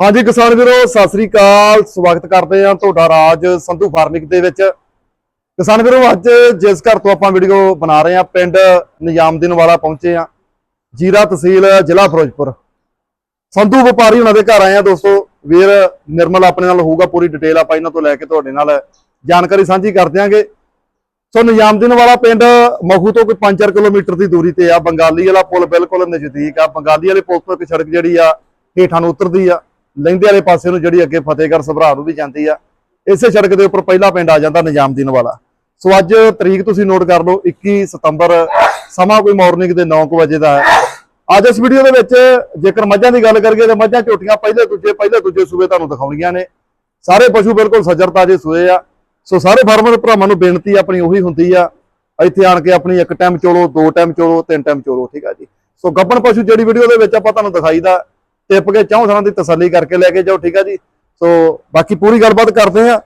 ਹਾਂਜੀ ਕਿਸਾਨ ਵੀਰੋ, ਸਤਿ ਸ੍ਰੀ ਅਕਾਲ। ਸਵਾਗਤ ਕਰਦੇ ਹਾਂ ਤੁਹਾਡਾ ਰਾਜ ਸੰਧੂ ਫਾਰਮਿੰਗ ਦੇ ਵਿੱਚ। ਕਿਸਾਨ ਵੀਰੋ, ਅੱਜ ਜਿਸ ਘਰ ਤੋਂ ਆਪਾਂ ਵੀਡੀਓ ਬਣਾ ਰਹੇ ਹਾਂ, ਪਿੰਡ ਨਿਜ਼ਾਮਦੀਨ ਵਾਲਾ ਪਹੁੰਚੇ ਹਾਂ। ਜੀਰਾ ਤਹਿਸੀਲ ਜ਼ਿਲ੍ਹਾ ਫਿਰੋਜ਼ਪੁਰ। ਸੰਧੂ ਵਪਾਰੀ ਉਹਨਾਂ ਦੇ ਘਰ ਆਏ ਆ ਦੋਸਤੋ। ਵੀਰ ਨਿਰਮਲ ਆਪਣੇ ਨਾਲ ਹੋਊਗਾ ਪੂਰੀ ਡਿਟੇਲ ਆਪਾਂ ਇਹਨਾਂ ਤੋਂ ਲੈ ਕੇ ਤੁਹਾਡੇ ਨਾਲ ਜਾਣਕਾਰੀ ਸਾਂਝੀ ਕਰ ਦਿਆਂਗੇ। ਸੋ ਨਿਜ਼ਾਮਦੀਨ ਵਾਲਾ ਪਿੰਡ ਮਖੂ ਤੋਂ ਕੋਈ 5-4 ਕਿਲੋਮੀਟਰ ਦੀ ਦੂਰੀ ਤੇ ਆ। ਬੰਗਾਲੀ ਵਾਲਾ ਪੁਲ ਬਿਲਕੁਲ ਨਜ਼ਦੀਕ ਆ। ਬੰਗਾਲੀ ਵਾਲੇ ਪੁਲ ਤੋਂ ਇੱਕ ਸੜਕ ਜਿਹੜੀ ਆ, ਹੇਠਾਂ ਨੂੰ ਉਤਰਦੀ ਆ। ਲਹਿੰਦੇ ਵਾਲੇ ਪਾਸੇ ਨੂੰ ਜਿਹੜੀ ਅੱਗੇ ਫਤਿਹਗੜ੍ਹ ਸਭਰਾ ਨੂੰ ਵੀ ਜਾਂਦੀ ਆ, ਇਸੇ ਸੜਕ ਦੇ ਉੱਪਰ ਪਹਿਲਾ ਪਿੰਡ ਆ ਜਾਂਦਾ ਨਿਜ਼ਾਮਦੀਨ ਵਾਲਾ। ਸੋ ਅੱਜ ਤਰੀਕ ਤੁਸੀਂ ਨੋਟ ਕਰ ਲਓ 21 ਸਤੰਬਰ, ਸਮਾਂ ਕੋਈ ਮਾਰਨਿੰਗ ਦੇ 9 ਵਜੇ ਦਾ ਹੈ। ਅੱਜ ਇਸ ਵੀਡੀਓ ਦੇ ਵਿੱਚ ਜੇਕਰ ਮੱਝਾਂ ਦੀ ਗੱਲ ਕਰੀਏ, ਤਾਂ ਮੱਝਾਂ ਝੋਟੀਆਂ ਪਹਿਲੇ ਦੂਜੇ ਪਹਿਲੇ ਦੂਜੇ ਸੂਬੇ ਤੁਹਾਨੂੰ ਦਿਖਾਉਣੀਆਂ ਨੇ। ਸਾਰੇ ਪਸ਼ੂ ਬਿਲਕੁਲ ਸੱਜਰ ਤਾਜੇ ਸੂਏ ਆ। ਸੋ ਸਾਰੇ ਫਾਰਮਰ ਭਰਾਵਾਂ ਨੂੰ ਬੇਨਤੀ ਆਪਣੀ ਉਹੀ ਹੁੰਦੀ ਆ, ਇੱਥੇ ਆਣ ਕੇ ਆਪਣੀ ਇੱਕ ਟਾਈਮ ਚੋਲੋ, ਦੋ ਟਾਈਮ ਚੋਲੋ, ਤਿੰਨ ਟਾਈਮ ਚੋਲੋ, ਠੀਕ ਆ ਜੀ। ਸੋ ਗੱਬਣ ਪਸ਼ੂ ਜਿਹੜੀ ਵੀਡੀਓ ਦੇ ਵਿੱਚ ਆਪਾਂ ਤੁਹਾਨੂੰ ਦਿਖਾਈਦਾ ਟਿੱਪ ਕੇ ਚੌਂ ਥਾਂ ਦੀ ਤਸੱਲੀ ਕਰਕੇ ਲੈ ਕੇ ਜਾਓ ਠੀਕ ਆ ਜੀ? ਸੋ ਬਾਕੀ ਪੂਰੀ ਗੱਲਬਾਤ ਕਰਦੇ ਆ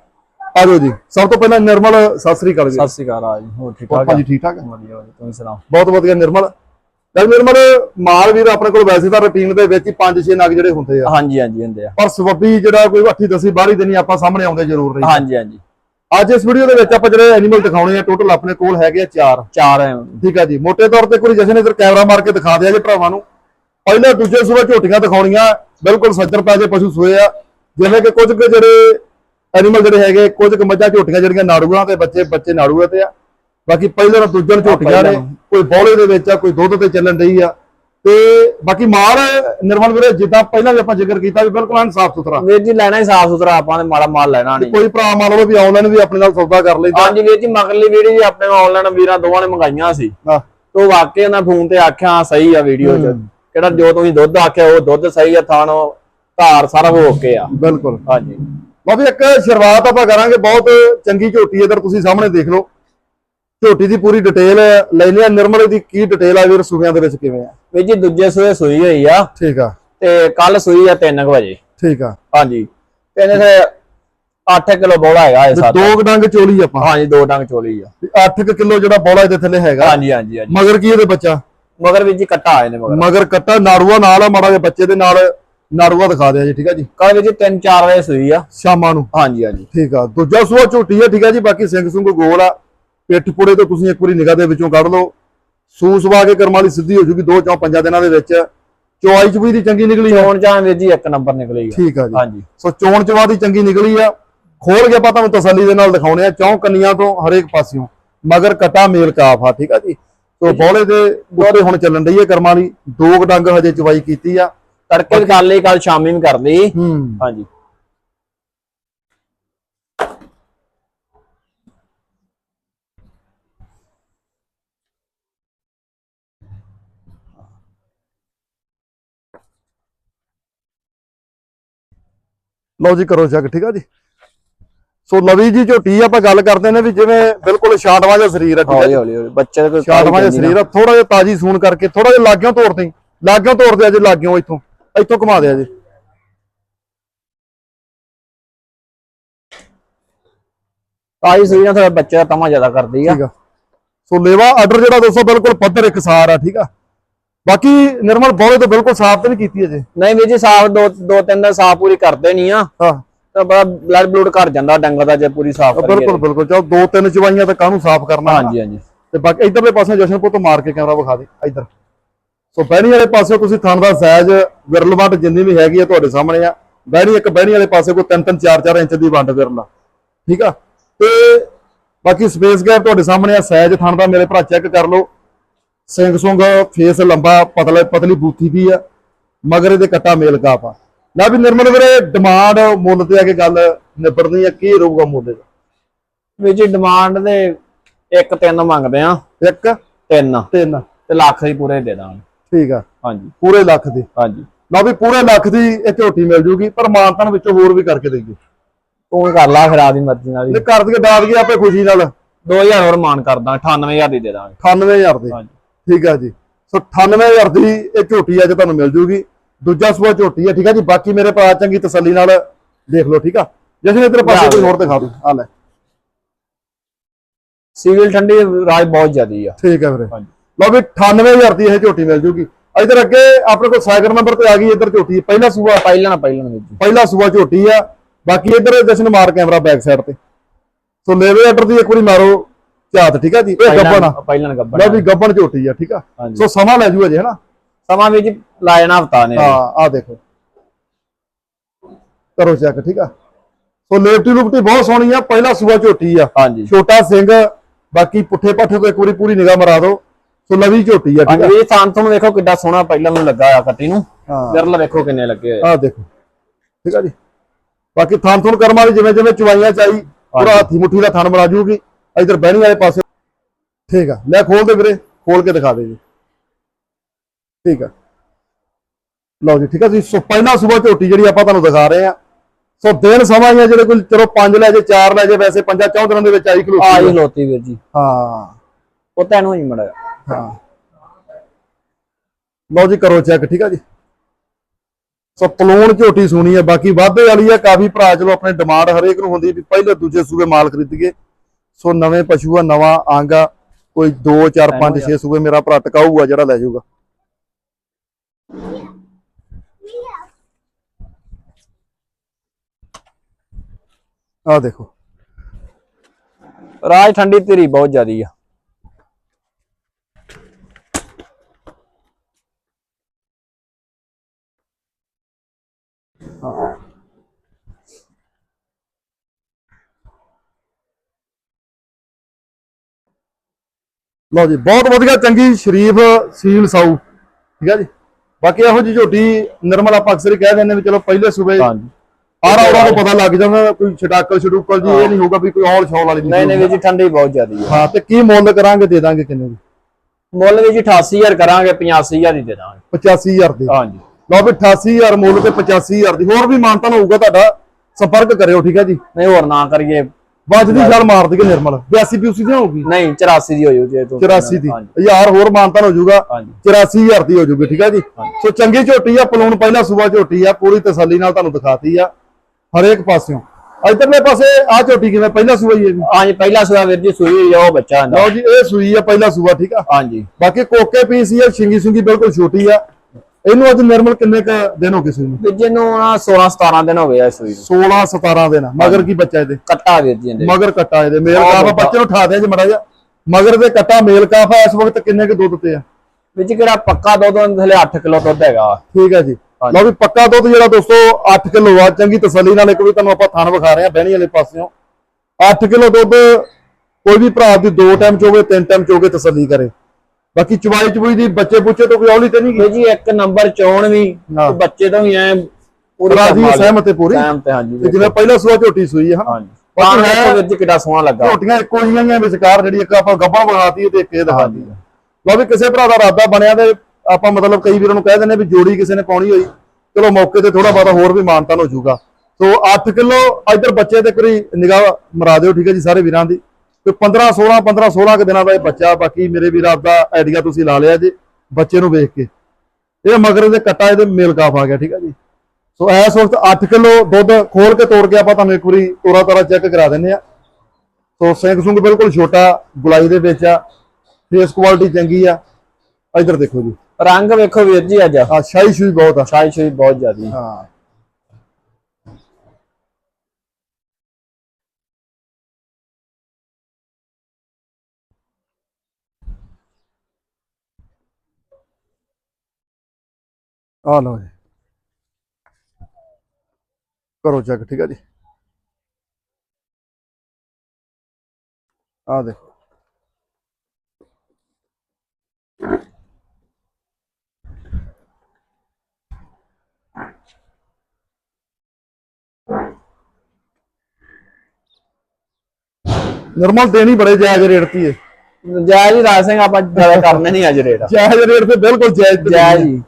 ਆਜੋ ਜੀ। ਸਭ ਤੋਂ ਪਹਿਲਾਂ ਨਿਰਮਲ ਸਤਿ ਸ੍ਰੀ ਅਕਾਲ ਜੀ। ਸਤਿ ਸ਼੍ਰੀ ਅਕਾਲ ਰਾਜ ਹੋਰ ਠੀਕ ਠਾਕ ਭਾਜੀ ਠੀਕ ਠਾਕ ਆ? ਵਧੀਆ ਵਧੀਆ। ਤੁਸੀਂ ਸੁਣਾਓ? ਬਹੁਤ ਵਧੀਆ ਨਿਰਮਲ। ਚੱਲ ਨਿਰਮਲ ਮਾਲ ਵੀਰ ਆਪਣੇ ਕੋਲ ਵੈਸੇ ਤਾਂ ਰੁਟੀਨ ਦੇ ਵਿੱਚ ਹੀ 5-6 ਨਗ ਜਿਹੜੇ ਹੁੰਦੇ ਆ। ਹਾਂਜੀ ਹਾਂਜੀ ਹੁੰਦੇ ਆ। ਪਰ ਸਵੱਬੀ ਜਿਹੜਾ ਕੋਈ 8 10 ਬਾਹਰੀ ਦਿਨੀ ਆਪਾਂ ਸਾਹਮਣੇ ਆਉਂਦੇ ਜ਼ਰੂਰ ਰਹੀ ਹਾਂਜੀ ਹਾਂਜੀ। ਅੱਜ ਇਸ ਵੀਡੀਓ ਦੇ ਵਿੱਚ ਆਪਾਂ ਜਿਹੜੇ ਐਨੀਮਲ ਦਿਖਾਉਣੇ ਆ ਟੋਟਲ ਆਪਣੇ ਕੋਲ ਹੈਗੇ ਆ ਚਾਰ। ਚਾਰ ਹੈ ਠੀਕ ਆ ਜੀ। ਮੋٹے ਤੌਰ ਤੇ ਕੋਈ ਜਸ਼ਨ ਇਧਰ ਕੈਮਰਾ ਮਾਰ ਕੇ ਦਿਖਾ ਦਿਆ ਜੇ ਭਰਾਵਾਂ ਨੂੰ। ਪਹਿਲੇ ਦੂਜੇ ਸੂਬੇ ਝੋਟੀਆਂ ਦਿਖਾਉਣੀਆਂ ਬਿਲਕੁਲ ਸੱਜਰ ਪੈ ਜੇ ਪਸ਼ੂ ਸੂਏ ਆ। ਜਿਵੇਂ ਕਿ ਕੁਝ ਕੁ ਜਿਹੜੇ ਐਨੀਮਲ ਜਿਹੜੇ ਹੈਗੇ ਕੁਝ ਕੁ ਮੱਝਾਂ ਝੋਟੀਆਂ ਜਿਹੜੀਆਂ ਨਾੜੂਆਂ ਤੇ ਬੱਚੇ ਬੱਚੇ ਨਾੜੂਆਂ ਤੇ ਆ। ਬਾਕੀ ਪਹਿਲੇ ਦੂਜੇ ਨੂੰ ਝੋਟੀਆਂ ਨੇ ਨੂੰ। ਕੋਈ ਬੌਲੇ ਦੇ ਵਿੱਚ ਆ ਕੋਈ ਦੁੱਧ ਤੇ ਚੱਲਣ ਡਈ ਆ। ਤੇ ਬਾਕੀ ਮਾਲ ਨਿਰਮਲ ਵੀਰੇ ਜਿੱਦਾਂ ਪਹਿਲਾਂ ਵੀ ਆਪਾਂ ਜ਼ਿਕਰ ਕੀਤਾ ਵੀ ਬਿਲਕੁਲ ਐਨ ਸਾਫ਼ ਸੁਥਰਾ। ਵੀਰ ਜੀ ਲੈਣਾ ਹੀ ਸਾਫ਼ ਸੁਥਰਾ ਆਪਾਂ ਨੇ ਮਾੜਾ ਮਾਲ ਲੈਣਾ ਨਹੀਂ। ਕੋਈ ਭਰਾ ਮੰਨ ਲਓ ਵੀ ਆਨਲਾਈਨ ਵੀ ਆਪਣੇ ਨਾਲ ਸੌਦਾ ਕਰ ਲੈਂਦਾ। ਹਾਂਜੀ ਵੀਰ ਜੀ ਮਗਰਲੀ ਵੀਡੀਓ ਵੀ ਆਪਣੇ ਆਨਲਾਈਨ ਵੀਰਾਂ ਦੋਵਾਂ ਨੇ ਮੰਗਾਈਆਂ ਸੀ। ਹਾਂ। ਤੋ ਵਾਕਿਆ ਉਹਨਾਂ ਫੋਨ ਤੇ ਆਖਿਆ ਸਹੀ ਆ ਵੀਡੀਓ ਚ। ਕਿਹੜਾ ਜੋ ਤੁਸੀਂ ਦੁੱਧ ਆਖਿਆ ਉਹ ਦੁੱਧ ਸਹੀ ਆ ਥਾਣੋ ਧਾਰ ਸਾਰਾ ਹੋ ਕੇ ਆ। ਬਿਲਕੁਲ। ਹਾਂਜੀ। ਵੀ ਇੱਕ ਸ਼ੁਰੂਆਤ ਆਪਾਂ ਕਰਾਂਗੇ ਬਹੁਤ ਚੰਗੀ ਝੋਟੀ ਇਧਰ ਤੁਸੀਂ ਸਾਹਮਣੇ ਦੇਖ ਲਓ। ਝੋਟੀ ਦੀ ਪੂਰੀ ਡਿਟੇਲ ਲੈਣੀ ਆ। ਨਿਰਮਲ ਦੀ ਕੀ ਡਿਟੇਲ ਆ ਵੀਰ ਸੂਬਿਆਂ ਦੇ ਵਿੱਚ ਕਿਵੇਂ ਆ? ਵੀਰ ਜੀ ਦੂਜੇ ਸੂਏ ਸੂਈ ਹੋਈ ਆ। ਠੀਕ ਆ। ਤੇ ਕੱਲ ਸੂਈ ਆ 3 ਵਜੇ। ਠੀਕ ਆ। ਹਾਂਜੀ। ਤੇ ਇਹਨੇ 8 ਕਿਲੋ ਬੋਲਾ ਹੈਗਾ ਇਹ ਸਾਡਾ। ਦੋ ਡੰਗ ਚੋਲੀ ਆਪਾਂ। ਹਾਂਜੀ ਦੋ ਡੰਗ ਚੋਲੀ ਆ। 8 ਕਿਲੋ ਜਿਹੜਾ ਬੋਲਾ ਇਹਦੇ ਥੱਲੇ ਹੈਗਾ। ਹਾਂਜੀ ਹਾਂਜੀ ਹਾਂਜੀ। ਮਗਰ ਕੀ ਇਹਦੇ ਬੱਚਾ? ਮਗਰ ਵੀਰ ਜੀ ਕੱਟਾ ਆਏ ਨੇ ਮਗਰ। ਮਗਰ ਕੱਟਾ ਨਾੜੂਆ ਨਾਲ ਆ ਮਾੜਾ ਜਿਹਾ ਬੱਚੇ ਦੇ ਨਾਲ ਨਾੜੂਆ ਦਿਖਾ ਦਿਆ ਜੀ ਠੀਕ ਆ ਜੀ? ਕੱਲ ਵੀਰ ਜੀ 3-4 ਵਜੇ ਸੂਈ ਆ। ਸ਼ਾਮਾਂ ਨੂੰ? ਹਾਂਜੀ ਹਾਂਜੀ। ਠੀਕ ਆ ਦੂਜਾ ਸੂਆ ਝੋਟੀ ਆ ਠੀਕ ਆ ਜੀ ਬਾਕੀ ਸਿੰਘ ਸੁੰਗ ਗੋਲ ਆ। ਪਿੱਠ ਪੁੜੇ ਤੋਂ ਤੁਸੀਂ ਇੱਕ ਵਾਰੀ ਨਿਗਾਹ ਦੇ ਵਿੱਚੋਂ ਕੱਢ ਲਓ। ਸੂ ਸਵਾ ਕੇ ਕਰਮ ਵਾਲੀ ਸਿੱਧੀ ਹੋ ਜੂਗੀ ਦੋ ਚੌਂ ਪੰਜਾਂ ਦਿਨਾਂ ਦੇ ਵਿੱਚ। ਚੌਾਈ ਚੁਬੀ ਦੀ ਚੰਗੀ ਨਿਕਲੀ ਜਾਣ ਵੀਰ ਜੀ ਇੱਕ ਨੰਬਰ ਨਿਕਲੀ ਆ। ਠੀਕ ਆ ਜੀ। ਹਾਂਜੀ। ਸੋ ਚੋਣ ਚਵਾ ਦੀ ਚੰਗੀ ਨਿਕਲੀ ਆ। ਖੋਲ ਕੇ ਆਪਾਂ ਤੁਹਾਨੂੰ ਤਸੱਲੀ ਦੇ ਨਾਲ ਦਿਖਾਉਣੇ ਆ ਚੌਂ ਕੰਨੀਆਂ ਤੋਂ ਹਰੇਕ ਪਾਸਿਓਂ। ਮਗਰ ਕਟਾ ਮੇਲ ਕਾਫ ਆ ਠੀਕ ਆ ਜੀ। ਸੋ ਬੋਲੇ ਦੇ ਬੋਲੇ ਹੁਣ ਚੱਲਣ ਡਈ ਹੈ ਕਰਮਾਂ ਦੋ। ਕੁ ਡੰਗ ਹਜੇ ਚਵਾਈ ਕੀਤੀ ਆ। ਤੜਕੇ ਕਰ ਲਈ ਕੱਲ ਸ਼ਾਮੀ ਵੀ ਕਰ ਲਈ। ਹਾਂਜੀ। ਲਓ ਜੀ ਕਰੋ ਚੈੱਕ ਠੀਕ ਆ ਜੀ? ਸੋ ਲਵੀ ਜੀ ਝੋਟੀ ਆਪਾਂ ਗੱਲ ਕਰਦੇ ਨੇ ਵੀ ਜਿਵੇਂ ਬਿਲਕੁਲ ਛਾਂਟਵਾਂ ਜਿਹਾ ਸਰੀਰ ਆ ਠੀਕ ਆ ਹੌਲੀ ਹੌਲੀ ਬੱਚੇ ਦਾ ਛਾਂਟਵਾਂ ਜਿਹਾ ਸਰੀਰ ਆ ਥੋੜਾ ਜਿਹਾ ਤਾਜੀ ਸੂਣ ਕਰਕੇ ਥੋੜਾ ਜਿਹਾ ਲਾਗਿਓਂ ਤੋੜਦੇ। ਲਾਗਿਓਂ ਤੋੜਦੇ ਆ ਜੀ ਲਾਗਿਓਂ ਇੱਥੋਂ ਇੱਥੋਂ ਘੁਮਾ ਦਿਆ ਜੀ। ਤਾਜੀ ਸੂਈ ਨਾਲ ਥੋੜਾ ਬੱਚੇ ਦਾ ਤਮਾ ਜ਼ਿਆਦਾ ਕਰਦੀ ਆ। ਠੀਕ ਆ। ਸੋ ਲੇਵਾ ਆਰਡਰ ਜਿਹੜਾ ਦੋਸਤੋ ਬਿਲਕੁਲ ਪੱਧਰ ਇਕਸਾਰ ਆ ਠੀਕ ਆ। ਬਾਕੀ ਨਿਰਮਲ ਬੋਲੇ ਤੋਂ ਬਿਲਕੁਲ ਸਾਫ਼ ਤੇ ਨਹੀਂ ਕੀਤੀ ਅਜੇ? ਨਹੀਂ ਵੀਰ ਜੀ ਸਾਫ਼ ਦੋ ਦੋ ਤਿੰਨ ਦਿਨ ਸਾਫ਼ ਪੂਰੀ ਕਰਦੇ ਨਹੀਂ ਆ। ਹਾਂ। ਤਾਂ ਬੜਾ ਬਲੱਡ ਬਲੂਡ ਘਰ ਜਾਂਦਾ ਡੰਗਰ ਦਾ ਜੇ ਪੂਰੀ ਸਾਫ਼ ਕਰੀਏ ਬਿਲਕੁਲ ਬਿਲਕੁਲ। ਚਲੋ ਦੋ ਤਿੰਨ ਚਵਾਈਆਂ ਤਾਂ ਕਾਹਨੂੰ ਸਾਫ਼ ਕਰਨਾ ਹਾਂਜੀ ਹਾਂਜੀ। ਤੇ ਬਾਕੀ ਇਧਰਲੇ ਪਾਸੇ ਜਸ਼ਨ ਪੁੱਤ ਮਾਰ ਕੇ ਕੈਮਰਾ ਵਿਖਾ ਦੇ ਇਧਰ। ਸੋ ਬਹਿਣੀ ਵਾਲੇ ਪਾਸੇ ਤੁਸੀਂ ਥਣ ਦਾ ਸਾਈਜ਼ ਵਿਰਲਵਟ ਜਿੰਨੀ ਵੀ ਹੈਗੀ ਆ ਤੁਹਾਡੇ ਸਾਹਮਣੇ ਆ। ਬਹਿਣੀ ਇੱਕ ਬਹਿਣੀ ਵਾਲੇ ਪਾਸੇ ਕੋਈ 3 3 4 4 ਇੰਚ ਦੀ ਵੰਡ ਵਿਰਲਾ ਠੀਕ ਆ? ਤੇ ਬਾਕੀ ਸਪੇਸ ਗੈਪ ਤੁਹਾਡੇ ਸਾਹਮਣੇ ਆ ਸਾਈਜ਼ ਥਣ ਦਾ। ਮੇਰੇ ਭਰਾ ਚੈੱਕ ਕਰ ਲਓ। ਸਿੰਘ ਸੁੰਗ ਫੇਸ ਲੰਬਾ ਪਤਲੇ ਪਤਲੀ ਬੂਥੀ ਵੀ ਆ। ਮਗਰ ਇਹਦੇ ਕੱਟਾ ਮੇਲ ਕਾਪ ਆ। ਨਾ ਵੀ ਨਿਰਮਲ ਵੀਰੇ ਡਿਮਾਂਡ ਮੁੱਲ ਤੇ ਆ ਕੇ ਗੱਲ ਨਿਬੜਨੀ ਆ ਕੀ ਰਹੂਗਾ ਮੁੱਲ ਦਾ ਜੀ ਡਿਮਾਂਡ ਦੇ ਇੱਕ ਤਿੰਨ ਮੰਗਦੇ ਆ। ਇੱਕ? ਤਿੰਨ। ਤਿੰਨ। ਤੇ ਲੱਖ ਦੀ ਪੂਰੇ ਦੇ ਦਾਂਗੇ। ਠੀਕ ਆ। ਹਾਂਜੀ। ਪੂਰੇ ਲੱਖ ਦੀ। ਹਾਂਜੀ। ਲਓ ਵੀ ਪੂਰੇ ਲੱਖ ਦੀ ਇਹ ਝੋਟੀ ਮਿਲ ਜੂਗੀ ਪਰ ਮਾਨਤਨ ਵਿੱਚੋਂ ਹੋਰ ਵੀ ਕਰਕੇ ਦੇਈਏ। ਤੂੰ ਕਰ ਲਾ ਫਿਰ ਆਪਦੀ ਮਰਜ਼ੀ ਨਾਲ ਹੀ। ਇਹ ਕਰ ਦਈਏ ਡਾਲ ਗਏ ਆਪੇ ਖੁਸ਼ੀ ਨਾਲ। 2000 ਹੋਰ ਮਾਨ ਕਰਦਾ 98000 ਦੀ ਦੇ ਦਾਂਗੇ। 98000 ਦੀ। ਹਾਂਜੀ। ਠੀਕ ਆ ਜੀ। ਸੋ 98000 ਦੀ ਇਹ ਝੋਟੀ ਅੱਜ ਤੁਹਾਨੂੰ ਮਿਲ ਜੂਗੀ। ਦੂਜਾ ਸੂਆ ਝੋਟੀ ਆ ਠੀਕ ਆ ਜੀ? ਬਾਕੀ ਮੇਰੇ ਭਰਾ ਚੰਗੀ ਤਸੱਲੀ ਨਾਲ ਦੇਖ ਲਓ ਠੀਕ ਆ? ਜਿਸਨੇ ਇਧਰ ਪਾਸੇ ਕੋਈ ਹੋਰ ਦਿਖਾ ਦੂ ਆ ਲੈ। ਸਿਵਲ ਠੰਡੀ ਰਾਜ ਬਹੁਤ ਜ਼ਿਆਦੀ ਆ। ਠੀਕ ਆ ਵੀਰੇ। ਹਾਂਜੀ। ਲਓ ਵੀ 98000 ਦੀ ਇਹ ਝੋਟੀ ਮਿਲ ਜੂਗੀ। ਇਧਰ ਅੱਗੇ ਆਪਣੇ ਕੋਲ ਸਾਈਕਲ ਨੰਬਰ ਤੇ ਆ ਗਈ ਇਧਰ ਝੋਟੀ। ਪਹਿਲਾ ਸੂਆ ਪਹਿਲਾਂ ਪਹਿਲਾਂ ਪਹਿਲਾ ਸੂਆ ਝੋਟੀ ਆ। ਬਾਕੀ ਇਧਰ ਜਸ਼ਨ ਮਾਰ ਕੈਮਰਾ ਬੈਕ ਸਾਈਡ ਤੇ। ਸੋ ਲੇਵੇ ਆਰਡਰ ਦੀ ਇੱਕ ਵਾਰੀ ਮਾਰੋ ਝਾਤ ਠੀਕ ਆ ਜੀ? ਇਹ ਗੱਬਣ ਪਹਿਲਾਂ ਗੱਬਣ ਲਓ ਵੀ ਗੱਬਣ ਝੋਟੀ ਆ ਠੀਕ ਆ। ਸੋ ਸਮਾਂ ਲੈ ਜੂ ਅਜੇ ਹਨਾ? ਸਮਾਂ ਵੀਰ ਜੀ ਲਾ ਜਾਣਾ ਹਫਤਾ ਨੇ। ਹਾਂ ਆ ਦੇਖੋ। ਕਰੋ ਚੈੱਕ ਠੀਕ ਆ? ਸੋ ਲੇਫਟੀ ਲੁਪਟੀ ਬਹੁਤ ਸੋਹਣੀ ਆ ਪਹਿਲਾ ਸੂਆ ਝੋਟੀ ਆ। ਹਾਂਜੀ। ਛੋਟਾ ਸਿੰਘ ਬਾਕੀ ਪੁੱਠੇ ਪੱਠੇ ਤੋਂ ਇੱਕ ਵਾਰੀ ਪੂਰੀ ਨਿਗਾਹ ਮਰਾ ਦਿਓ। ਸੋ ਲਵੀ ਝੋਟੀ ਆ ਠੀਕ ਹਾਂਜੀ ਇਹ ਥਾਂ ਤੁਹਾਨੂੰ ਵੇਖੋ ਕਿੱਡਾ ਸੋਹਣਾ ਪਹਿਲਾਂ ਨੂੰ ਲੱਗਾ ਆ ਕੱਟੀ ਨੂੰ। ਆ ਵਿਰਲ ਵੇਖੋ ਕਿੰਨੇ ਲੱਗੇ ਹੋਏ। ਆ ਦੇਖੋ ਠੀਕ ਆ ਜੀ? ਬਾਕੀ ਥਾਂ ਥੁਣ ਕਰਮ ਵਾਲੀ ਜਿਵੇਂ ਜਿਵੇਂ ਚਵਾਈਆਂ ਚਾਈ ਪੂਰਾ ਹੱਥੀ ਮੁੱਠੀ ਦਾ ਥਣ ਬਣਾ ਜੂਗੀ। ਇਧਰ ਬਹਿਣੀ ਵਾਲੇ ਪਾਸੇ। ਠੀਕ ਆ ਲੈ ਖੋਲ ਦੇ ਵੀਰੇ ਖੋਲ ਕੇ ਦਿਖਾ ਦੇ ਜੀ। ਠੀਕ ਆ। ਲਓ ਜੀ ਠੀਕ ਆ ਜੀ। ਸੋ ਪਹਿਲਾ ਸੂਬਾ ਝੋਟੀ ਜਿਹੜੀ ਆਪਾਂ ਤੁਹਾਨੂੰ ਦਿਖਾ ਰਹੇ ਆ। ਸੋ ਦਿਨ ਸਮਾਂ ਹੀ ਆ ਜਿਹੜੇ ਕੋਈ ਚਲੋ 5 ਲੈ ਜੇ 4 ਲੈ ਜੇ ਵੈਸੇ ਪੰਜਾਂ ਚੌਂ ਦਿਨਾਂ ਦੇ ਵਿੱਚ ਆਈ ਆ। ਖਲੋਤੀ ਹੀ ਲੋਤੀ ਵੀਰ ਜੀ। ਹਾਂ। ਉਹ ਤੈਨੂੰ ਹੀ ਮੜਿਆ। ਹਾਂ। ਲਓ ਜੀ ਕਰੋ ਚੈੱਕ ਠੀਕ ਆ ਜੀ। ਸੋ ਪਲੂਣ ਝੋਟੀ ਸੁਣੀ ਹੈ ਬਾਕੀ ਵਾਧੇ ਵਾਲੀ ਆ। ਕਾਫੀ ਭਰਾ ਚਲੋ ਆਪਣੇ ਡਿਮਾਂਡ ਹਰੇਕ ਨੂੰ ਹੁੰਦੀ ਵੀ ਪਹਿਲੇ ਦੂਜੇ ਸੂਬੇ ਮਾਲ ਖਰੀਦੀਏ। ਸੋ ਨਵੇਂ ਪਸ਼ੂ ਆ ਨਵਾਂ ਅੰਗ ਆ ਕੋਈ 2 4 5 6 ਸੂਬੇ ਮੇਰਾ ਭਰਾ ਟਿਕਾਊ ਆ ਜਿਹੜਾ ਲੈ ਜਾਊਗਾ। ਆ ਦੇਖੋ। ਰਾਜ ਠੰਡੀ ਤੇਰੀ ਬਹੁਤ ਜ਼ਿਆਦੀ ਆ। ਲਓ ਜੀ ਬਹੁਤ ਵਧੀਆ ਚੰਗੀ ਸ਼ਰੀਫ ਸੀਲ ਸਾਊ। ਠੀਕ ਆ ਜੀ? ਬਾਕੀ ਇਹੋ ਜੀ ਝੋਟੀ ਨਿਰਮਲ ਆਪਾਂ ਅਕਸਰ ਹੀ ਕਹਿ ਦਿੰਦੇ ਵੀ ਚਲੋ ਪਹਿਲੇ ਸੂਬੇ ਹਾਂਜੀ। ਆਰਾ ਉਹਨਾਂ ਨੂੰ ਪਤਾ ਲੱਗ ਜਾਂਦਾ ਕੋਈ ਛਟਾਕਲ ਛਡੂਕਲ ਜੀ ਇਹ ਨਹੀਂ ਹੋਊਗਾ ਵੀ ਕੋਈ ਔਲ ਸ਼ੌਲ ਵਾਲੀ ਨਹੀਂ ਨਹੀਂ ਵੀਰ ਜੀ ਠੰਡੀ ਬਹੁਤ ਜ਼ਿਆਦੀ ਆ ਹਾਂ ਤੇ ਕੀ ਮੁੱਲ ਕਰਾਂਗੇ ਦੇ ਦਾਂਗੇ ਕਿੰਨੇ ਦੀ? ਮੁੱਲ ਵੀਰ ਜੀ 88000 ਕਰਾਂਗੇ 85000 ਹੀ ਦੇ ਦਾਂਗੇ। 85000 ਦੀ। ਹਾਂਜੀ। ਲਓ ਵੀ 88000 ਮੁੱਲ ਤੇ 85000 ਦੀ। ਹੋਰ ਵੀ ਮਾਨਤਾਨ ਹੋਊਗਾ ਤੁਹਾਡਾ ਸੰਪਰਕ ਕਰਿਓ ਠੀਕ ਹੈ ਜੀ? ਨਹੀਂ ਹੋਰ ਨਾ ਕਰੀਏ। ਵੱਜ ਦੀ ਛਾਲ ਮਾਰ ਦਈਏ ਨਿਰਮਲ। 82 ਪਿਊਸੀ ਦੀ ਹੋਊਗੀ? ਨਹੀਂ 84 ਦੀ ਹੋ ਜੂ ਜੇ ਤੂੰ 84 ਦੀ। ਹਜ਼ਾਰ ਹੋਰ ਮਾਨਤਾਨ ਹੋ ਜਾਊਗਾ ਹਾਂਜੀ। 84000 ਦੀ ਹੋ ਜਾਊਗੀ ਠੀਕ ਹੈ ਜੀ? ਸੋ ਚੰਗੀ ਝੋਟੀ ਆ ਪਲੂਣ ਪਹਿਲਾ ਸੂਬਾ ਝੋਟੀ ਆ ਪੂਰੀ ਤਸੱਲੀ ਨਾਲ ਤੁਹਾਨੂੰ ਦਿਖਾਤੀ ਆ। ਹਰੇਕ ਪਾਸਿਓਂ। ਇਧਰਲੇ ਪਾਸੇ ਆ ਝੋਟੀ ਕਿਵੇਂ? ਪਹਿਲਾ ਸੂਬਾ ਹੀ ਹੈ ਜੀ। ਹਾਂਜੀ ਪਹਿਲਾ ਸੁਆ ਵੀਰ ਜੀ ਸੂਈ ਹੋਈ ਆ ਉਹ ਬੱਚਾ ਹੁੰਦਾ। ਲਓ ਜੀ ਇਹ ਸੂਈ ਆ ਪਹਿਲਾ ਸੂਬਾ ਠੀਕ ਆ? ਹਾਂਜੀ। ਬਾਕੀ ਕੋਕੇ ਪੀਸ ਹੀ ਆ ਛਿੰਗੀ ਸੁੰਗੀ ਬਿਲਕੁਲ ਛੋਟੀ ਆ। ਇਹਨੂੰ ਅੱਜ ਨਿਰਮਲ ਕਿੰਨੇ ਕ ਦਿਨ ਹੋ ਗਏ ਸੂਈ ਨੂੰ? ਵੀਰ ਜੀ ਨੂੰ ਨਾ 16 17 ਦਿਨ ਹੋ ਗਏ ਆ ਇਸ ਸੂਈ ਨੂੰ। 16 17 ਦਿਨ ਮਗਰ ਕੀ ਬੱਚਾ ਇਹਦੇ? ਕੱਟਾ ਵੀਰ ਜੀ ਇਹਦੇ। ਮਗਰ ਕੱਟਾ ਇਹਦੇ ਮੇਲ ਕਾਫਾ ਬੱਚਾ। ਨੂੰ ਉਠਾ ਦਿਆ ਜੀ ਮੜਾ ਜਾ ਮਗਰ ਦੇ ਕੱਟਾ ਮੇਲ ਕਾਫਾ ਇਸ ਵਕਤ ਕਿੰਨੇ ਕ ਦੁੱਧ ਤੇ ਆ? ਜੀ ਕਿਹੜਾ ਪੱਕਾ ਦੁੱਧ ਥਲੇ 8 ਕਿਲੋ ਦੁੱਧ ਹੈਗਾ। ਠੀਕ ਹੈ ਜੀ। ਲਓ ਵੀ ਪੱਕਾ ਦੁੱਧ ਜਿਹੜਾ ਦੋਸਤੋ 8 ਕਿਲੋ ਆ ਚੰਗੀ ਤਸੱਲੀ ਨਾਲ ਇੱਕ ਵੀ ਤੁਹਾਨੂੰ ਆਪਾਂ ਥਣ ਵਿਖਾ ਰਹੇ ਆ ਬਹਿਣੀ ਵਾਲੇ ਪਾਸਿਓਂ। 8 ਕਿਲੋ ਦੁੱਧ ਕੋਈ ਵੀ ਭਰਾ ਦੀ ਦੋ ਟਾਈਮ ਚੋਵੇ ਤਿੰਨ ਟਾਈਮ ਚੋਗੇ ਤਸੱਲੀ ਕਰੇ। ਬਾਕੀ ਚਵਾਈ ਚਵਾਈ ਦੀ ਬੱਚੇ ਬੁੱਚੇ ਤੋਂ ਕੋਈ ਔਲੀ ਤੇ ਨਹੀਂ ਜੀ ਇੱਕ ਨੰਬਰ ਚੋਣ ਵੀ। ਤੇ ਬੱਚੇ ਤੋਂ ਵੀ ਐ ਪੂਰੀ ਰਾਜੀ। ਸਹਿਮਤ ਹੈ ਪੂਰੀ? ਸਹਿਮਤ ਹੈ, ਹਾਂਜੀ ਤੇ ਜਿਵੇਂ ਪਹਿਲਾ ਸੂਆ ਝੋਟੀ ਸੂਈ ਹੈ ਹੈ- ਦੇਖੋ ਵੀਰ ਜੀ ਕਿੱਡਾ ਸੋਹਣਾ ਲੱਗਾ। ਝੋਟੀਆਂ ਇੱਕੋ ਜਿਹੀਆਂ ਹੀ ਆ ਵਿਚਕਾਰ ਜਿਹੜੀ ਇੱਕ ਆਪਾਂ ਗੱਭਾ ਬਣਾਤੀ ਤੇ ਇੱਕ ਇਹ ਦਿਖਾਤੀ। ਲਓ ਵੀ ਕਿਸੇ ਭਰਾ ਦਾ ਇਰਾਦਾ ਬਣਿਆ ਤੇ ਆਪਾਂ ਮਤਲਬ ਕਈ ਵੀਰਾਂ ਨੂੰ ਕਹਿ ਦਿੰਦੇ ਵੀ ਜੋੜੀ ਕਿਸੇ ਨੇ ਪਾਉਣੀ ਹੋਈ, ਚਲੋ ਮੌਕੇ ਤੇ ਥੋੜਾ ਬਹੁਤਾ ਹੋਰ ਵੀ ਮਾਨਤਾਨ ਹੋ ਜਾਊਗਾ। ਸੋ 8 ਕਿਲੋ ਇੱਧਰ ਬੱਚੇ ਤੇ ਕਰੀ ਨਿਗਾਹ ਮਰਾ ਦਿਓ, ਠੀਕ ਹੈ ਜੀ, ਸਾਰੇ ਵੀਰਾਂ ਦੀ। ਤੇ 15 16 15 16 ਕੁ ਦਿਨਾਂ ਦਾ ਇਹ ਬੱਚਾ, ਬਾਕੀ ਮੇਰੇ ਵੀਰ ਆਪਦਾ ਆਈਡੀਆ ਤੁਸੀਂ ਲਾ ਲਿਆ ਜੀ, ਬੱਚੇ ਨੂੰ ਵੇਖ ਕੇ। ਇਹ ਮਗਰ ਦੇ ਕੱਟਾ ਇਹਦੇ ਮੇਲ ਕਾਫ ਆ ਗਿਆ, ਠੀਕ ਹੈ ਜੀ। ਸੋ ਇਸ ਵਕਤ 8 ਕਿਲੋ ਦੁੱਧ ਖੋਲ ਕੇ ਤੋੜ ਕੇ ਆਪਾਂ ਤੁਹਾਨੂੰ ਇੱਕ ਵਾਰੀ ਤੋਰਾ ਤੋਰਾ ਚੈੱਕ ਕਰਾ ਦਿੰਦੇ ਆ ਸੋ ਸਿੰਘ ਸੁੰਗ ਬਿਲਕੁਲ ਛੋਟਾ, ਗੁਲਾਈ ਦੇ ਵਿੱਚ ਆ, ਫੇਸ ਕੁਆਲਿਟੀ ਚੰਗੀ ਆ। ਇੱਧਰ ਦੇਖੋ ਜੀ। ਰੰਗ ਵੇਖੋ ਵੀਰ ਜੀ ਅੱਜ। ਆ ਸ਼ਾਈ ਸ਼ੂਈ ਬਹੁਤ ਆ। ਸ਼ਾਈ ਸ਼ੂਈ ਬਹੁਤ ਜ਼ਿਆਦੀ। ਹਾਂ। ਆ ਲਓ ਜੀ। ਕਰੋ ਚੈੱਕ ਠੀਕ ਆ ਜੀ। ਆ ਦੇਖੋ। ਨਰਮਲ ਦੇਣੀ ਬੜੇ ਜਾਇਜ਼ ਰੇਟ ਤੇ ਹੈ ਜਾਇਜ਼ ਹੀ ਰਾਜ ਸਿੰਘ ਆਪਾਂ ਜ਼ਿਆਦਾ ਕਰਨੇ ਨਹੀਂ ਅੱਜ ਰੇਟ। ਜਾਇਜ਼ ਰੇਟ ਤੇ ਬਿਲਕੁਲ ਜਾਇਜ਼ ਜਾਇਜ਼ ਹੈ। ਹੀ।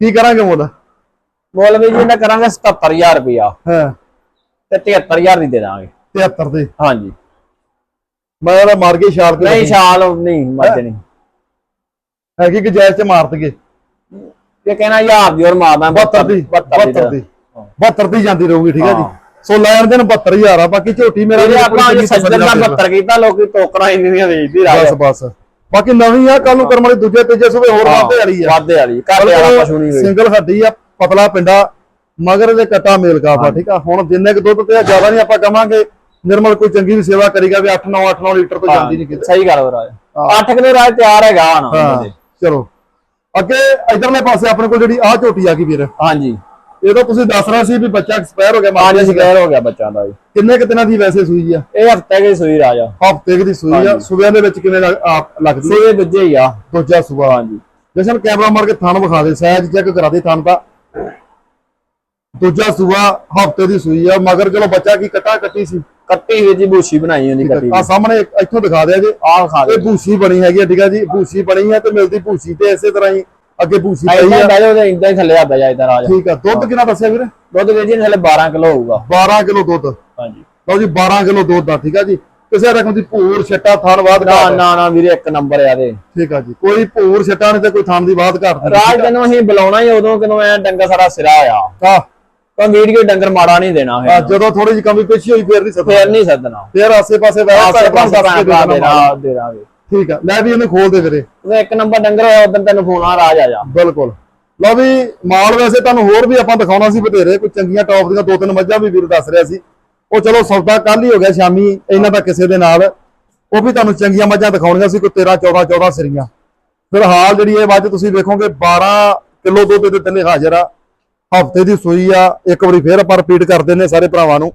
ਕੀ ਕਰਾਂਗੇ ਮੁੱਲ ਮੁੱਲ ਵੀ ਜੀ ਇਹਦਾ ਕਰਾਂਗੇ 77000 ਰੁਪਇਆ। ਹਾਂ। ਤੇ 73000 ਦੀ ਦੇ ਦਾਂਗੇ। 73 ਦੇ। ਹਾਂਜੀ। ਮੈਂ ਉਹਦਾ ਮਾਰ ਕੇ ਛਾਲ ਤੇ ਨਹੀਂ ਛਾਲ ਨਹੀਂ ਨਹੀਂ। ਹੈਗੀ ਕਿ ਜਾਇਜ਼ ਤੇ ਮਾਰ ਇਹ ਕਹਿਣਾ ਹਜ਼ਾਰ ਦੀ ਹੋਰ ਮਾਰਦਾ 72 ਦੀ। 72 ਦੀ 72 ਦੀ ਜਾਂਦੀ ਰਹੂਗੀ ਠੀਕ ਹੈ ਜੀ। ਸੋ ਲੈਣ ਦੇਣ 72000 ਆ ਬਾਕੀ ਝੋਟੀ ਮੇਰਾ ਵੀ ਆਪਾਂ ਅੱਜ ਸੱਜਣ ਦਾ 72 ਕੀਤਾ ਲੋਕੀ ਟੋਕਰਾਂ ਨਹੀਂ ਵੇਚਦੀ ਬਸ ਰਾਜ। ਬਸ ਬਾਕੀ ਨਵੀਂ ਆ ਕੱਲ ਨੂੰ ਕਰਮ ਵਾਲੀ ਦੂਜੇ ਤੀਜੇ ਸੂਬੇ ਹੋਰ ਵਾਧੇ ਵਾਲੀ ਆ। ਵਾਧੇ ਵਾਲੀ ਘਰ ਦੇ ਵਾਲਾ ਪਸ਼ੂ ਨਹੀਂ ਸਿੰਗਲ ਹੱਡੀ ਆ ਪਤਲਾ ਪਿੰਡਾ ਮਗਰ ਇਹਦੇ ਕੱਟਾ ਮੇਲ ਕਾਫਾ ਠੀਕ ਆ। ਹੁਣ ਜਿੰਨੇ ਕੁ ਦੁੱਧ ਤੇ ਆ ਜ਼ਿਆਦਾ ਨਹੀਂ ਆਪਾਂ ਕਵਾਂਗੇ ਨਿਰਮਲ ਕੋਈ ਚੰਗੀ ਵੀ ਸੇਵਾ ਕਰੇਗਾ ਵੀ 8 9 8 9 ਲੀਟਰ ਤੋਂ ਜਾਂਦੀ ਨਹੀਂ ਕਿਤੇ। ਸਹੀ ਗੱਲ ਹੋ ਰਾਜ। ਹਾਂ। 8 ਕਿਲੋ ਰਾਜ ਤਿਆਰ ਹੈਗਾ ਨਾ ਹਾਂ ਚਲੋ। ਅੱਗੇ ਇਧਰਲੇ ਪਾਸੇ ਆਪਣੇ ਕੋਲ ਜਿਹੜੀ ਆ ਝੋਟੀ ਆ ਗਈ ਵੀਰ। ਹਾਂਜੀ। ਇਹ ਤਾਂ ਤੁਸੀਂ ਦੱਸ ਰਹੇ ਸੀ ਵੀ ਬੱਚਾ ਐਕਸਪਾਇਰ ਹੋ ਗਿਆ ਮਾਰ ਅੱਜ ਸਕੈਰ ਹੋ ਗਿਆ ਬੱਚਾ ਦਾ ਜੀ। ਕਿੰਨੇ ਕਿ ਦਿਨਾਂ ਦੀ ਵੈਸੇ ਸੂਈ ਆ? ਇਹ ਹਫ਼ਤੇ ਦੀ ਸੂਈ ਰਾਜਾ। ਹਫ਼ਤੇ ਦੀ ਸੂਈ ਆ। ਸੂਬਿਆਂ ਦੇ ਵਿੱਚ ਕਿਵੇਂ ਲੱਗ- ਆਪ ਲੱਗਦੀ? ਸੂਏ ਹੀ ਆ। ਦੂਜਾ ਸੂਬਾ। ਹਾਂਜੀ। ਜਸ਼ਨ ਕੈਮਰਾ ਮਾਰ ਕੇ ਥਣ ਵਿਖਾ ਦੇ। ਸਾਈਜ਼ ਚੈੱਕ ਕਰਾ ਦੇ ਥਣ ਦਾ। ਦੂਜਾ ਸੂਆ ਹਫ਼ਤੇ ਦੀ ਸੂਈ ਆ। ਮਗਰ ਚਲੋ ਬੱਚਾ ਕੀ ਕੱਟਾ ਕੱਟੀ ਸੀ? ਕੱਟੀ ਹੋਈ ਜੀ ਬੂਸ਼ੀ ਬਣਾਈ ਉਹਦੀ ਕੱਟੀ ਆ ਸਾਹਮਣੇ ਇੱਥੋਂ ਦਿਖਾ ਦਿਆ ਜੇ। ਆਹ ਖਾ ਦੇ ਇਹ ਭੂਸੀ ਬਣੀ ਹੈਗੀ ਆ, ਠੀਕ ਆ ਜੀ। ਭੂਸੀ ਬਣੀ ਹੈ ਤੇ ਮਿਲਦੀ ਭੂਸੀ ਤੇ ਇਸੇ ਤਰ੍ਹਾਂ ਹੀ। ਅੱਗੇ ਭੂਸੀ ਪਈ ਆ। ਜਾਓ ਤੇ ਇੰਦਾਂ ਹੀ ਥੱਲੇ ਆਦਾ ਜਾਇਦਾ ਰਾਜ। ਠੀਕ ਆ ਦੁੱਧ ਕਿੰਨਾ ਦੱਸਿਆ ਵੀਰੇ? ਦੁੱਧ ਵੀਰ ਜੀ ਥੱਲੇ 12 ਕਿਲੋ ਹੋਊਗਾ। 12 ਕਿਲੋ ਦੁੱਧ। ਹਾਂਜੀ। ਲਓ ਜੀ 12 ਕਿਲੋ ਦੁੱਧ ਆ ਠੀਕ ਆ ਜੀ। ਕਿਸੇ ਰਕਮ ਦੀ ਭੂਰ ਛੱਟਾ ਥਣ ਬਾਦ ਨਾ ਨਾ ਨਾ ਵੀਰੇ ਇੱਕ ਨੰਬਰ ਆ ਦੇ ਠੀਕ ਆ ਜੀ ਕੋਈ ਭੂਰ ਛੱਟਾ ਨਹੀਂ ਤੇ ਕੋਈ ਥਣ ਦੀ ਬਾਤ ਘਾਟ ਰਾਜ ਤੈਨੂੰ ਅਸੀਂ ਬੁਲਾਉਣਾ ਹੀ ਉਦੋਂ ਕਿਦੋਂ ਐ ਡੰਗਰ ਸਾਡਾ ਸਿਰਾ ਆ। ਆ ਤਾਂ ਵੀਡੀਓ ਡੰਗਰ ਮਾੜਾ ਨਹੀਂ ਦੇਣਾ ਆ, ਹੈ ਜਦੋਂ ਥੋੜੀ ਜਿਹੀ ਕਮੀ ਪੇਸ਼ੀ ਹੋਈ ਫੇਰ ਨਹੀਂ ਸਕਦਾ ਫੇਰ ਨਹੀਂ ਸੱਦਣਾ। ਫੇਰ ਆਸੇ ਪਾਸੇ ਵੈਸੇ ਭਰਾ ਦੇਣਾ ਦੇਣਾ ਦੇ ਠੀਕ ਆ ਲੈ ਵੀ ਇਹਨੂੰ ਖੋਲ ਦੇ ਵੀਰੇ। ਉਹ ਇੱਕ ਨੰਬਰ ਡੰਗਰ ਹੋਇਆ ਉਦੋਂ ਤੈਨੂੰ ਫੋਨ ਆ ਰਾਜ ਆ ਜਾ। ਬਿਲਕੁਲ। ਲਓ ਵੀ ਮਾਲ ਵੈਸੇ ਤੁਹਾਨੂੰ ਹੋਰ ਵੀ ਆਪਾਂ ਦਿਖਾਉਣਾ ਸੀ ਬਥੇਰੇ ਕੋਈ ਚੰਗੀਆਂ ਟੌਪ ਦੀਆਂ ਦੋ ਤਿੰਨ ਮੱਝਾਂ ਵੀ ਵੀਰ ਦੱਸ ਰਿਹਾ ਸੀ। ਉਹ ਚਲੋ ਸੌਦਾ ਕੱਲ ਹੀ ਹੋ ਗਿਆ ਸ਼ਾਮੀ ਇਹਨਾਂ ਦਾ ਕਿਸੇ ਦੇ ਨਾਲ। ਉਹ ਵੀ ਤੁਹਾਨੂੰ ਚੰਗੀਆਂ ਮੱਝਾਂ ਦਿਖਾਉਣੀਆਂ ਸੀ ਕੋਈ 13 14 14 ਸਰੀਆਂ। ਫਿਲਹਾਲ ਜਿਹੜੀ ਇਹ ਮੱਝ ਤੁਸੀਂ ਵੇਖੋਗੇ 12 ਕਿਲੋ ਦੁੱਧ ਦੇ ਥੱਲੇ ਹਾਜ਼ਰ ਆ। ਹਫ਼ਤੇ ਦੀ ਸੂਈ ਆ ਇੱਕ ਵਾਰੀ ਫੇਰ ਆਪਾਂ ਰਿਪੀਟ ਕਰ ਦਿੰਨੇ ਸਾਰੇ ਭਰਾਵਾਂ ਨੂੰ।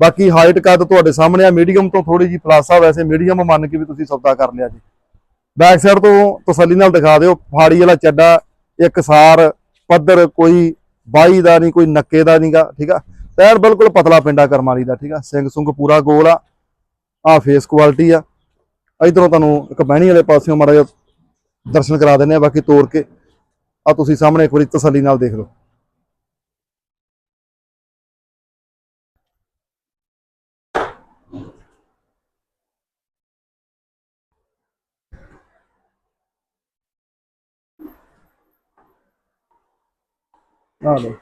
ਬਾਕੀ ਹਾਈਟ ਕੱਦ ਤੁਹਾਡੇ ਸਾਹਮਣੇ ਆ ਮੀਡੀਅਮ ਤੋਂ ਥੋੜੀ ਜੀ ਪਲਾਸ ਆ ਵੈਸੇ ਮੀਡੀਅਮ ਮੰਨ ਕੇ ਵੀ ਤੁਸੀਂ ਸੌਦਾ ਕਰ ਲਿਆ ਜੀ। ਬੈਕ ਸਾਈਡ ਤੋਂ ਤਸੱਲੀ ਨਾਲ ਦਿਖਾ ਦਿਓ ਫਾੜੀ ਵਾਲਾ ਚੱਡਾ, ਇੱਕ ਸਾਰ, ਪੱਧਰ ਕੋਈ ਬਾਈ ਦਾ ਨਹੀਂ, ਕੋਈ ਨੱਕੇ ਦਾ ਨਹੀਂਗਾ ਠੀਕ ਆ? ਟਾਇਰ ਬਿਲਕੁਲ ਪਤਲਾ ਪਿੰਡਾ ਕਰਮਾਲੀ ਦਾ, ਠੀਕ ਆ? ਸਿੰਘ ਸੁੰਗ ਪੂਰਾ ਗੋਲ ਆ ਆ ਫੇਸ ਕੁਆਲਿਟੀ ਆ। ਇਧਰੋਂ ਤੁਹਾਨੂੰ ਇੱਕ ਬਹਿਣੀ ਵਾਲੇ ਪਾਸਿਓਂ ਮਾੜਾ ਜਿਹਾ ਦਰਸ਼ਨ ਕਰਾ ਦਿੰਨੇ ਆ, ਬਾਕੀ ਤੋੜ ਕੇ। ਆ ਤੁਸੀਂ ਸਾਹਮਣੇ ਇੱਕ ਵਾਰੀ ਤਸੱਲੀ ਨਾਲ ਦੇਖ ਲਓ। ਆ ਲਓ।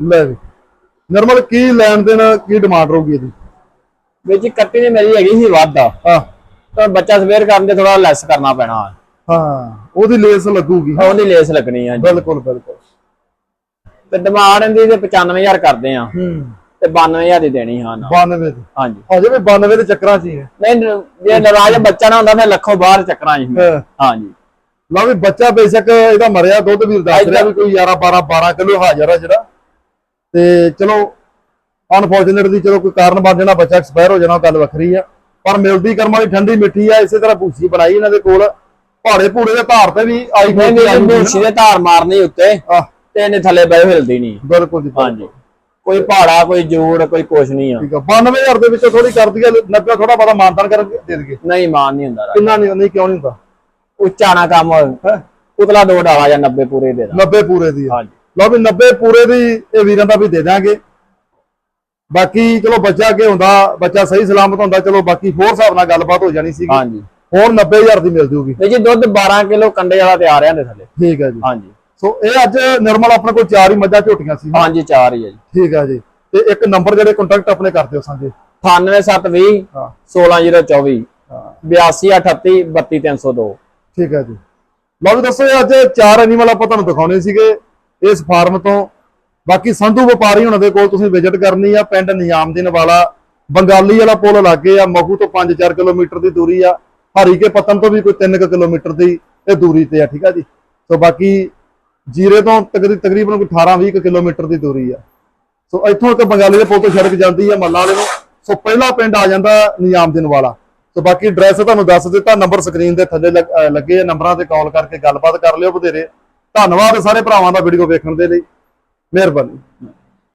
ਲੈ ਵੀ। ਨਰਮਲ ਕੀ ਲੈਣ ਦੇਣ ਕੀ ਡਿਮਾਂਡ ਰਹੂਗੀ ਇਹਦੀ? ਵਿੱਚ ਕੱਟੀ ਨੇ ਮੇਰੀ ਹੈਗੀ ਸੀ ਵੱਧ। ਆ ਤਾਂ ਬੱਚਾ ਸਵੇਰ ਕਰਨ ਦੇ ਥੋੜਾ ਲੈਸ ਕਰਨਾ ਪੈਣਾ। ਹਾਂ ਉਹਦੀ ਲੇਸ ਲੱਗੂਗੀ। ਉਹਦੀ ਲੇਸ ਲੱਗਣੀ ਆ ਜੀ। ਬਿਲਕੁਲ ਬਿਲਕੁਲ। ਤੇ ਡਿਮਾਂਡ ਇਹਦੀ ਤੇ 95000 ਕਰਦੇ ਆ। ਹੂੰ। ਤੇ 92000 ਦੀ ਦੇਣੀ ਹਾਂ ਨਾ 92 ਦੀ? ਹਾਂਜੀ। ਹਜੇ ਵੀ 92 ਦੇ ਚੱਕਰਾਂ 'ਚ ਹੀ ਹੈ। ਨਹੀਂ ਨ- ਜੇ ਨਰਾਜ ਬੱਚਾ ਨਾ ਹੁੰਦਾ ਫਿਰ ਲੱਖੋਂ ਬਾਹਰ ਚੱਕਰਾਂ ਜੀ ਹਾਂ। ਹਾਂਜੀ। ਲਓ ਵੀ ਬੱਚਾ ਬੇਸ਼ੱਕ ਇਹਦਾ ਮਰਿਆ ਦੁੱਧ ਵੀ ਦੱਸ ਰਿਹਾ ਵੀ ਕੋਈ 11 12 12 ਕਿਲੋ ਹਾਜ਼ਰ ਆ ਜਿਹੜਾ। ਤੇ ਚਲੋ ਅਨਫੋਰਚੂਨੇਟਲੀ ਚਲੋ ਕੋਈ ਕਾਰਨ ਬਣ ਜਾਣਾ ਬੱਚਾ ਐਕਸਪਾਇਰ ਹੋ ਜਾਣਾ ਉਹ ਗੱਲ ਵੱਖਰੀ ਆ। ਪਰ ਮਿਲਦੀ ਕਰਮ ਵਾਲੀ ਠੰਡੀ ਮਿੱਠੀ ਆ ਇਸੇ ਤਰ੍ਹਾਂ ਭੂਸੀ ਬਣਾਈ ਇਹਨਾਂ ਦੇ ਕੋਲ। ਪਹਾੜੇ ਭੂੜੇ ਦੇ ਧਾਰ ਤੇ ਵੀ ਆਈ ਨਹੀਂ ਦੇ ਧਾਰ ਮਾਰਨੀ ਉੱਤੇ। ਤੇ ਇਹਨੇ ਥੱਲੇ ਬੈ ਹਿਲਦੀ ਨਹੀਂ। ਬਿਲਕੁਲ ਜੀ ਹਾਂਜੀ। ਕੋਈ ਪਹਾੜਾ ਕੋਈ ਜੂੜ ਕੋਈ ਕੁਛ ਨਹੀਂ ਆ। ਠੀਕ ਆ 92000 ਦੇ ਵਿੱਚੋਂ ਥੋੜੀ ਕਰ ਦਈਏ 90 ਥੋੜਾ ਬੜਾ ਮਾਨਤਾਨ ਕਰਕੇ ਦੇ ਦਈਏ। ਨਹੀਂ ਮਾਨ ਨਹੀਂ ਹੁੰਦਾ। ਰਾਜ। ਕਿੰਨਾ ਨਹੀਂ ਨਹੀਂ ਕਿਉਂ ਨਹੀਂ ਹੁੰਦਾ? ਉੱਚਾ ਨਾ ਕੰਮ ਹੈਂ? ਉਤਲਾ ਦੋ ਡਾਲਾ ਜਾਂ 90 ਪੂਰੇ ਦੇ ਦਾ 90 ਪੂਰੇ ਦੀ ਆ। ਹਾਂਜੀ। ਲਓ ਵੀ 90 ਪੂਰੇ ਦੀ ਇਹ ਵੀਰਾਂ ਦਾ ਵੀ ਦੇ ਦਾਂਗੇ ਬਾਕੀ ਚਲੋ ਬੱਚਾ ਅੱਗੇ ਹੁੰਦਾ ਬੱਚਾ ਸਹੀ ਸਲਾਮਤ ਹੁੰਦਾ ਚਲੋ ਬਾਕੀ ਹੋਰ ਹਿਸਾਬ ਨਾਲ ਗੱਲਬਾਤ ਹੋ ਜਾਣੀ ਸੀਗੀ। ਹਾਂਜੀ। ਹੋਰ 90000 ਦੀ ਮਿਲ ਜੂਗੀ। ਤੇ ਜੀ ਦੁੱਧ 12 ਕਿਲੋ ਕੰਡੇ ਵਾਲਾ ਤਿਆਰ ਆ ਦੇ ਥੱਲੇ। ਠੀਕ ਹੈ ਜੀ। ਹਾਂਜੀ। ਸੋ ਇਹ ਅੱਜ ਨਿਰਮਲ ਆਪਣੇ ਕੋਲ ਚਾਰ ਹੀ ਮੱਝਾਂ ਝੋਟੀਆਂ ਸੀ। ਹਾਂਜੀ ਚਾਰ ਹੀ ਆ ਜੀ। ਠੀਕ ਹੈ ਜੀ। ਤੇ ਇੱਕ ਨੰਬਰ ਜਿਹੜੇ ਕੰਟੈਕਟ ਆਪਣੇ ਕਰ ਦਿਓ ਸਾਂਝੇ। 98720 ਹਾਂ। 16024 ਹਾਂ। 8238 32302 ਠੀਕ ਹੈ ਜੀ। ਲਓ ਵੀ ਦੱਸੋ ਅੱਜ ਚਾਰ ਐਨੀਮਲ ਆਪਾਂ ਤੁਹਾਨੂੰ ਦਿਖਾਉਣੇ ਸੀਗੇ ਇਸ ਫਾਰਮ ਤੋਂ। ਬਾਕੀ ਸੰਧੂ ਵਪਾਰੀ ਹੁਣਾਂ ਦੇ ਕੋਲ ਤੁਸੀਂ ਵਿਜ਼ਿਟ ਕਰਨੀ ਆ ਪਿੰਡ ਨਿਯਾਮਦੀਨ ਵਾਲਾ ਬੰਗਾਲੀ ਵਾਲਾ ਪੁਲ ਲਾਗੇ ਆ ਮਖੂ ਤੋਂ 5-4 ਕਿਲੋਮੀਟਰ ਦੀ ਦੂਰੀ ਆ। ਹਰੀਕੇ ਪਤਨ ਤੋਂ ਵੀ ਕੋਈ 3 ਕਿਲੋਮੀਟਰ ਦੀ ਇਹ ਦੂਰੀ ਤੇ ਆ ਠੀਕ ਆ ਜੀ। ਸੋ ਬਾਕੀ ਜੀਰੇ ਤੋਂ ਤਕਰੀ- ਤਕਰੀਬਨ 18-20 ਕਿਲੋਮੀਟਰ ਦੀ ਦੂਰੀ ਆ। ਸੋ ਇੱਥੋਂ ਇੱਕ ਬੰਗਾਲੀ ਦੇ ਪੁਲ ਤੋਂ ਸੜਕ ਜਾਂਦੀ ਆ, ਮੱਲਾ ਵਾਲੇ ਨੂੰ। ਸੋ ਪਹਿਲਾ ਪਿੰਡ ਆ ਜਾਂਦਾ ਨਿਯਾਮਦੀਨ ਵਾਲਾ। ਸੋ ਬਾਕੀ ਐਡਰੈਸ ਤੁਹਾਨੂੰ ਦੱਸ ਦਿੱਤਾ ਨੰਬਰ ਸਕਰੀਨ ਦੇ ਥੱਲੇ ਲੱਗੇ ਆ ਨੰਬਰਾਂ ਤੇ ਕਾਲ ਕਰਕੇ ਗੱਲਬਾਤ ਕਰ ਲਿਓ ਵਧੇਰੇ ਧੰਨਵਾਦ ਸਾਰੇ ਭਰਾਵਾਂ ਦਾ ਵੀਡੀਓ ਵੇਖਣ ਦੇ ਲਈ। ਮਿਹਰਬਾਨੀ।